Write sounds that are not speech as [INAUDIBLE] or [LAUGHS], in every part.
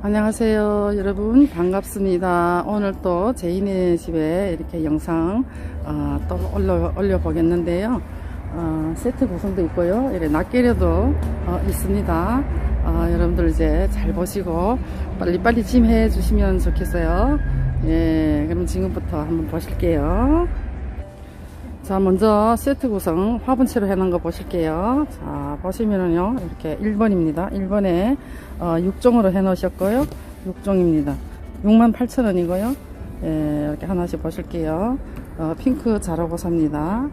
안녕하세요 여러분. 반갑습니다. 오늘 또 제인의 집에 이렇게 영상 어, 또 올려, 올려 보겠는데요. 어, 세트 구성도 있고요. 이렇게 낱개려도 어, 있습니다. 어, 여러분들 이제 잘 보시고 빨리빨리 짐해 주시면 좋겠어요. 예 그럼 지금부터 한번 보실게요 자 먼저 세트 구성 화분채로 해놓은 거 보실게요. 자 보시면은요 이렇게 1번입니다. 1번에 어, 6종으로 해 놓으셨고요. 6종입니다. 68,000원이고요. 예, 이렇게 하나씩 보실게요. 어, 핑크 자라고 삽니다.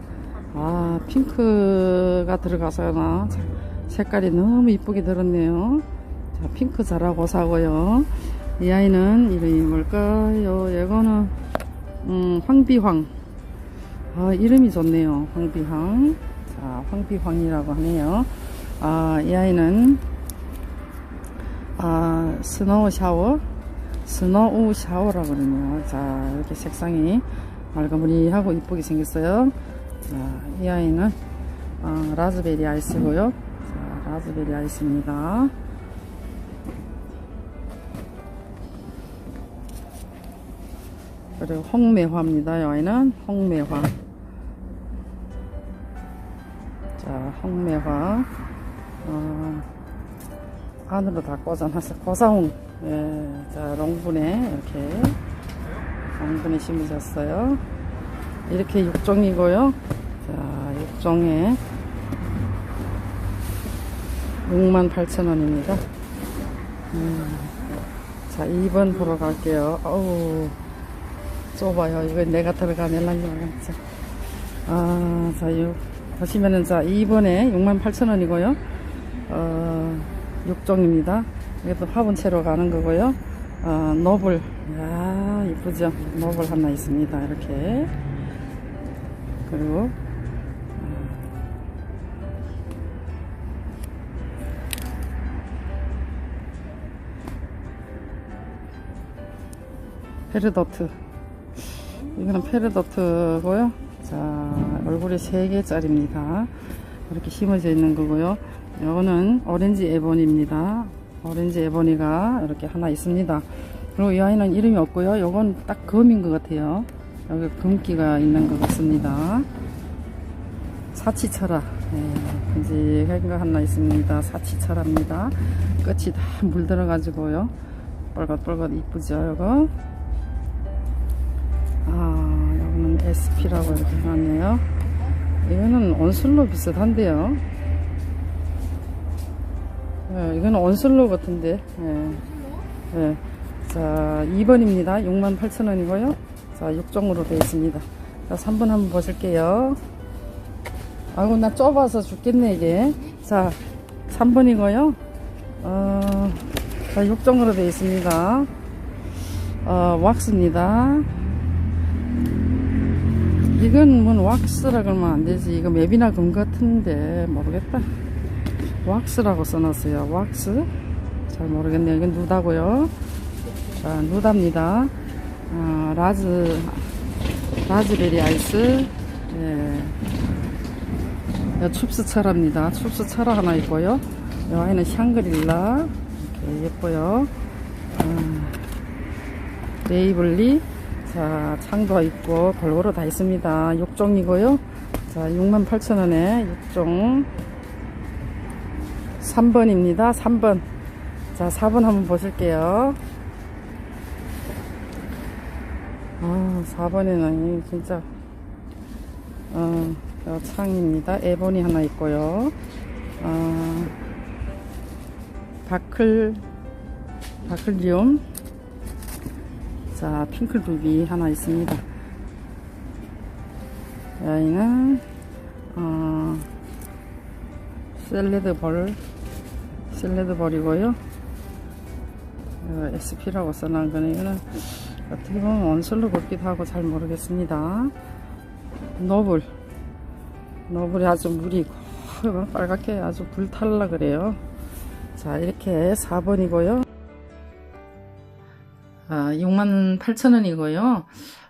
아 핑크가 들어가서나 색깔이 너무 이쁘게 들었네요. 자 핑크 자라고 사고요. 이 아이는 이름이 뭘까요? 이거는 음, 황비황 아, 이름이 좋네요. 황비황. 자, 황비황이라고 하네요. 아, 이 아이는, 아, 스노우 샤워. 스노우 샤워라고 그러네요. 자, 이렇게 색상이 말가무리하고 이쁘게 생겼어요. 자, 이 아이는, 아, 라즈베리 아이스고요. 자, 라즈베리 아이스입니다. 그리고 홍매화입니다. 이 아이는 홍매화. 자, 홍매화. 어, 안으로 다 꽂아놨어. 고사홍. 예, 자, 롱분에 이렇게 롱분에 심으셨어요. 이렇게 6종이고요. 자, 6종에 68,000원입니다. 음, 자, 2번 보러 갈게요. 어우. 좁아요. 이거 내가 들어가낼란지 모르겠어. 아, 자, 요, 보시면은, 자, 2번에 68,000원이고요. 어, 6종입니다. 이것도 화분채로 가는 거고요. 어, 노블. 야 이쁘죠? 노블 하나 있습니다. 이렇게. 그리고, 페르도트. 이거는 페르도트고요. 자, 얼굴이 3개짜리입니다. 이렇게 심어져 있는 거고요. 이거는 오렌지 에보니입니다. 오렌지 에보니가 이렇게 하나 있습니다. 그리고 이 아이는 이름이 없고요. 이건 딱 검인 것 같아요. 여기 금기가 있는 것 같습니다. 사치철화. 네, 큼직한 거 하나 있습니다. 사치철화입니다. 끝이 다 물들어 가지고요. 뻘겋뻘겋 이쁘죠, 이거? 아, SP라고 이렇게 해놨네요. 이거는 온슬로 비슷한데요. 예, 이거는 온슬로 같은데. 예. 예. 자, 2번입니다. 68,000원이고요. 자, 6종으로 되어 있습니다. 자, 3번 한번 보실게요. 아이고, 나 좁아서 죽겠네, 이게. 자, 3번이고요. 어, 자, 6종으로 되어 있습니다. 어, 왁스입니다. 이건 뭔 왁스라 그러면 안 되지. 이거 맵이나 금 같은데 모르겠다. 왁스라고 써놨어요. 왁스. 잘 모르겠네요. 이건 누다고요. 자, 누다입니다. 아, 라즈, 라즈베리 아이스. 예. 이 춥스 차라입니다. 춥스 차라 하나 있고요. 이 아이는 샹그릴라. 예뻐요. 아, 레이블리. 자, 창도 있고 골고루 다 있습니다. 6종이고요. 자, 68,000원에 6종. 3번입니다. 3번. 자, 4번 한번 보실게요. 아, 4번에는 진짜, 어, 창입니다. 에보니 하나 있고요. 어, 바클, 바클리움. 자, 핑클 루비 하나 있습니다. 여기는, 어, 샐러드 볼, 샐러드 볼이고요. 어, SP라고 써놓은 거는 어떻게 보면 원슬로 걷기도 하고 잘 모르겠습니다. 노블. 노블이 아주 물이 빨갛게 아주 불탈라 그래요. 자, 이렇게 4번이고요. 아, 68,000원이고요.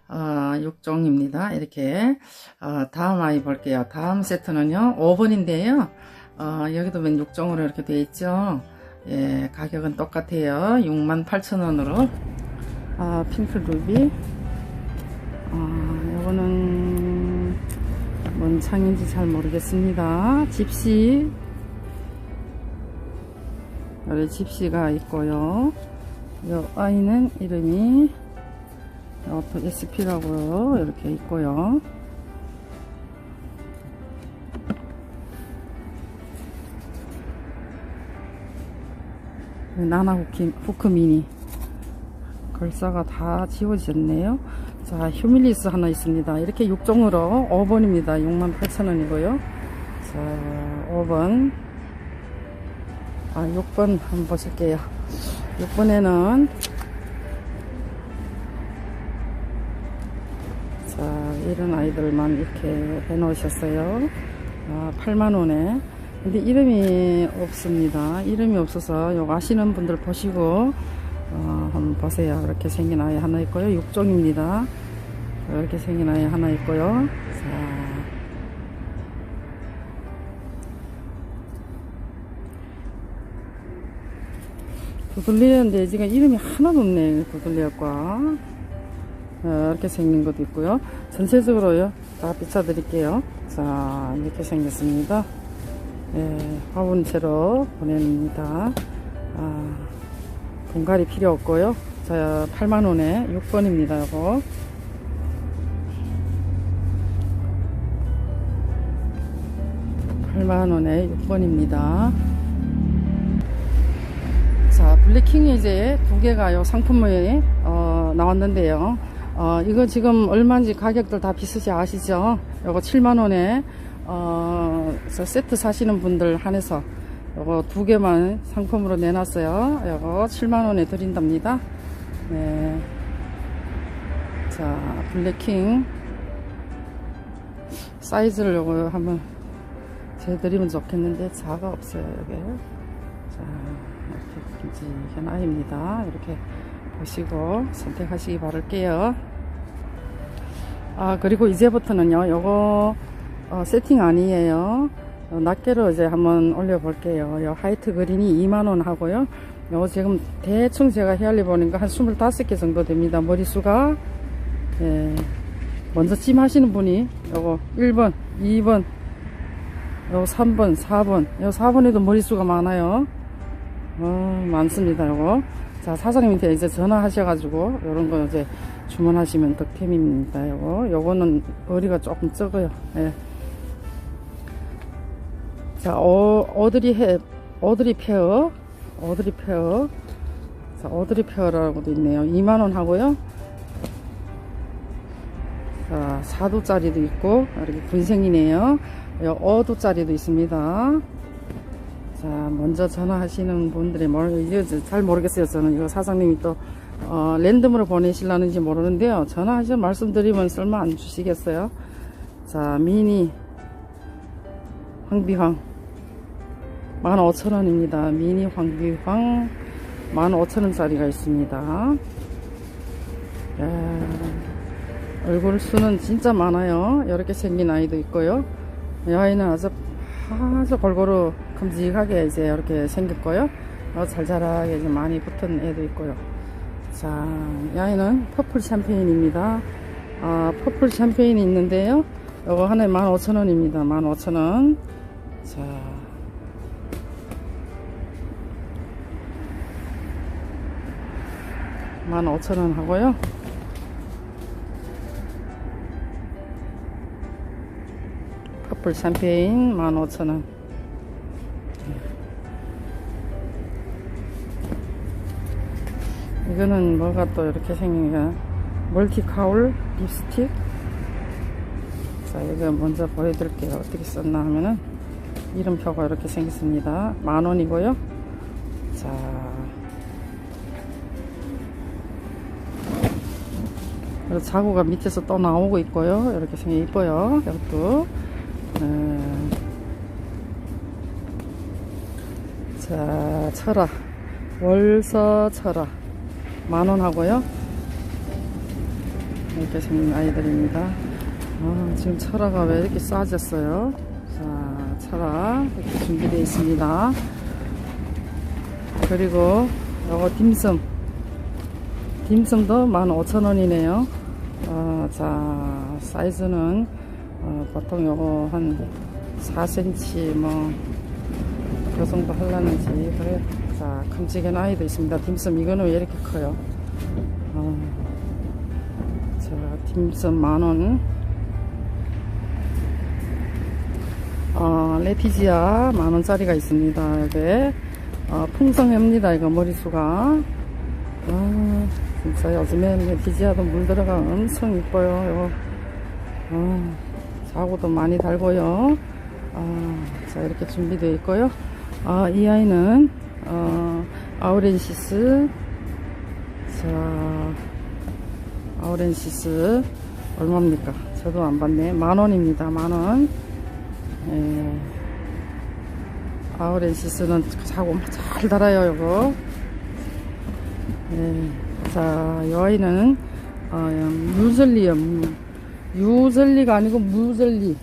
어, 6종입니다. 이렇게. 어, 다음 아이 볼게요. 다음 세트는요, 5번인데요. 어, 여기도 맨 6종으로 이렇게 되어 있죠. 예, 가격은 똑같아요. 68,000원으로. 아, 핑크 루비. 아, 요거는 뭔 창인지 잘 모르겠습니다. 집시. 여기 집시가 있고요. 요 아이는 이름이 어to SP라고 이렇게 있고요. 나나 후키, 후크 미니. 걸사가 다 지워졌네요. 자 휴밀리스 하나 있습니다. 이렇게 6종으로 5번입니다. 68,000원이고요. 자 5번. 아 6번 한번 보실게요 6번에는 자 이런 아이들만 이렇게 해 놓으셨어요. 아 8만원에. 근데 이름이 없습니다. 이름이 없어서 요거 아시는 분들 보시고 어, 한번 보세요. 이렇게 생긴 아이 하나 있고요. 6종입니다. 이렇게 생긴 아이 하나 있고요. 자 두들리는데 지금 이름이 하나도 없네 두들리과. 어, 이렇게 생긴 것도 있고요. 전체적으로요 다 비춰드릴게요. 자 이렇게 생겼습니다. 예, 화분채로 보냅니다. 아, 분갈이 필요 없고요. 자 8만원에 6번입니다 요거. 팔만원에 6번입니다. 자 블랙킹이 이제 두 개가 요 상품이 어, 나왔는데요. 어, 이거 지금 얼마인지 가격들 다 비슷이 아시죠? 요거 7만원에 어, 세트 사시는 분들 한해서 요거 두 개만 상품으로 내놨어요. 요거 7만원에 드린답니다. 네. 자 블랙킹. 사이즈를 요거 한번 재드리면 좋겠는데 자가 없어요 여기 자 큼직한 아이입니다. 이렇게 보시고 선택하시기 바랄게요. 아 그리고 이제부터는요 요거 어, 세팅 아니에요. 어, 낱개로 이제 한번 올려 볼게요. 요 하이트 그린이 2만원 하고요. 요거 지금 대충 제가 헤알리 보니까 한 25개 정도 됩니다 머리수가. 예. 먼저 찜 하시는 분이 요거 1번 2번 요 3번 4번. 요 4번에도 머리수가 많아요 어, 많습니다 요거. 자 사장님한테 이제 전화하셔가지고 요런 거 이제 주문하시면 득템입니다 요거. 요거는 머리가 조금 적어요. 예. 자 어, 어드리 해 어드리 페어. 어드리 페어. 자 어드리 페어라고도 있네요. 2만원 하고요. 자 4도짜리도 있고 이렇게 군생이네요. 어도짜리도 있습니다 자 먼저 전화하시는 분들이 뭘 이게 잘 모르겠어요 저는. 이거 사장님이 또 어, 랜덤으로 보내실라는지 모르는데요. 전화하셔 말씀드리면 설마 안 주시겠어요? 자 미니. 황비황. 15,000원입니다. 미니 황비황. 15,000원짜리가 있습니다. 야, 얼굴 수는 진짜 많아요. 이렇게 생긴 아이도 있고요. 이 아이는 아주 아주 골고루 큼직하게 이제 이렇게 생겼고요. 어, 잘 자라게 좀 많이 붙은 애도 있고요. 자, 이 아이는 퍼플 샴페인입니다. 아, 퍼플 샴페인이 있는데요. 이거 하나에 15,000원입니다. 15,000원. 자. 만 오천 원 하고요. 커플 샴페인 15,000원 이거는 뭐가 또 이렇게 생긴 게 멀티 카울 립스틱. 자 이거 먼저 보여드릴게요. 어떻게 썼나 하면은. 이름표가 이렇게 생겼습니다. 만원이고요. 자. 그리고 자구가 밑에서 또 나오고 있고요. 이렇게 생겨 이뻐요. 이것도. 음. 자, 철아. 월서 철아. 만원 하고요. 이렇게 생긴 아이들입니다. 아, 지금 철아가 왜 이렇게 싸졌어요? 자, 철아. 이렇게 준비되어 있습니다. 그리고 요거 딤섬 딤섬도 15,000원이네요 어, 자 사이즈는 어, 보통 요거 한 4cm 뭐 그 정도 하려는지 그래 자 큼직한 아이도 있습니다. 딤섬 이거는 왜 이렇게 커요? 어, 자 딤섬 만원. 어, 레티지아 만원짜리가 있습니다 여기. 어, 풍성합니다 이거 머리수가. 아 진짜 요즘에 레티지아도 물 들어가 엄청 이뻐요 아, 사고도 많이 달고요. 아, 자 이렇게 준비되어 있고요. 아, 이 아이는 어, 아우렌시스 자 아우렌시스 얼마입니까 저도 안 봤네 만원입니다 만원 예. 아우렌시스는 사고 잘 달아요 요거 예. 자, 이 아이는 어, 무슬리요. 무- 유슬리가 아니고 무슬리.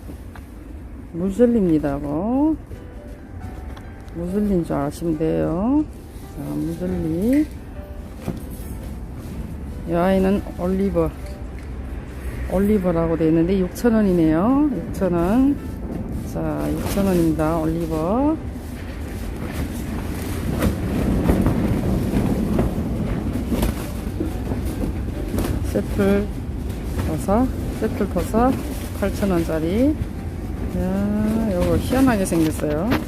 무슬리입니다. 이거. 무슬리인 줄 아시면 돼요. 자, 무슬리. 이 아이는 올리버. 올리버라고 되어 있는데 6,000원이네요. 6,000원. 자, 6,000원입니다. 올리버. 세플 버섯, 세플 버섯 8,000원짜리. 야, 요거 희한하게 생겼어요. 자,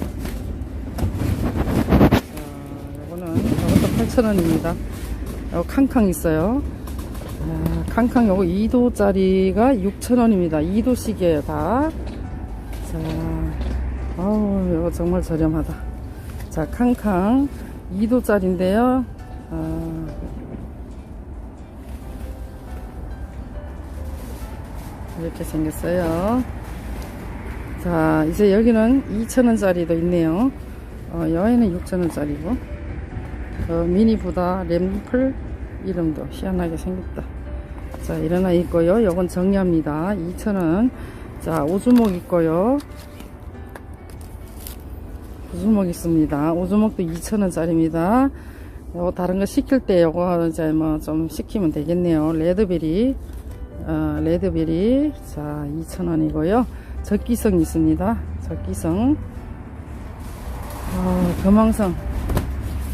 요거는, 요것도 8,000원입니다. 요거 캉캉 있어요. 야, 캉캉 요거 2도짜리가 6,000원입니다. 2도씩이에요, 다. 자, 아우, 요거 정말 저렴하다. 자, 캉캉 2도짜리인데요. 아, 이렇게 생겼어요. 자, 이제 여기는 2,000원짜리도 있네요. 어, 여기는 6,000원짜리고, 어, 미니보다 램플 이름도 희한하게 생겼다. 자, 아이 있고요. 요건 정리합니다. 2,000원. 자, 오주목 있고요. 오주목 있습니다. 오주목도 2,000원짜리입니다. 요거 다른 거 시킬 때 요거 이제 뭐 좀 시키면 되겠네요. 레드베리. 어, 레드베리 자 2,000원이고요 적기성 있습니다 적기성 어, 금왕성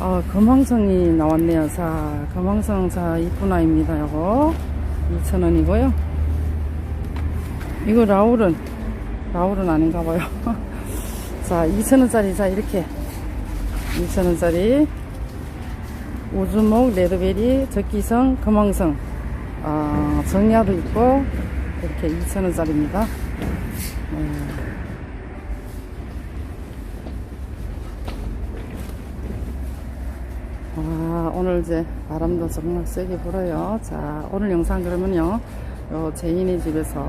어, 금왕성이 나왔네요. 자 금왕성 자 이쁜 아이입니다 요거. 2,000원이고요. 이거 라울은 라울은 아닌가 봐요. [LAUGHS] 자 2,000원짜리 자 이렇게. 2,000원짜리. 오주목 레드베리 적기성 금왕성. 아, 정야도 있고 이렇게 2,000원짜리입니다. 아, 오늘 이제 바람도 정말 세게 불어요. 자, 오늘 영상 그러면요. 요 제인의 집에서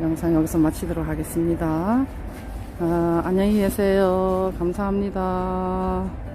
영상 여기서 마치도록 하겠습니다. 아, 안녕히 계세요. 감사합니다.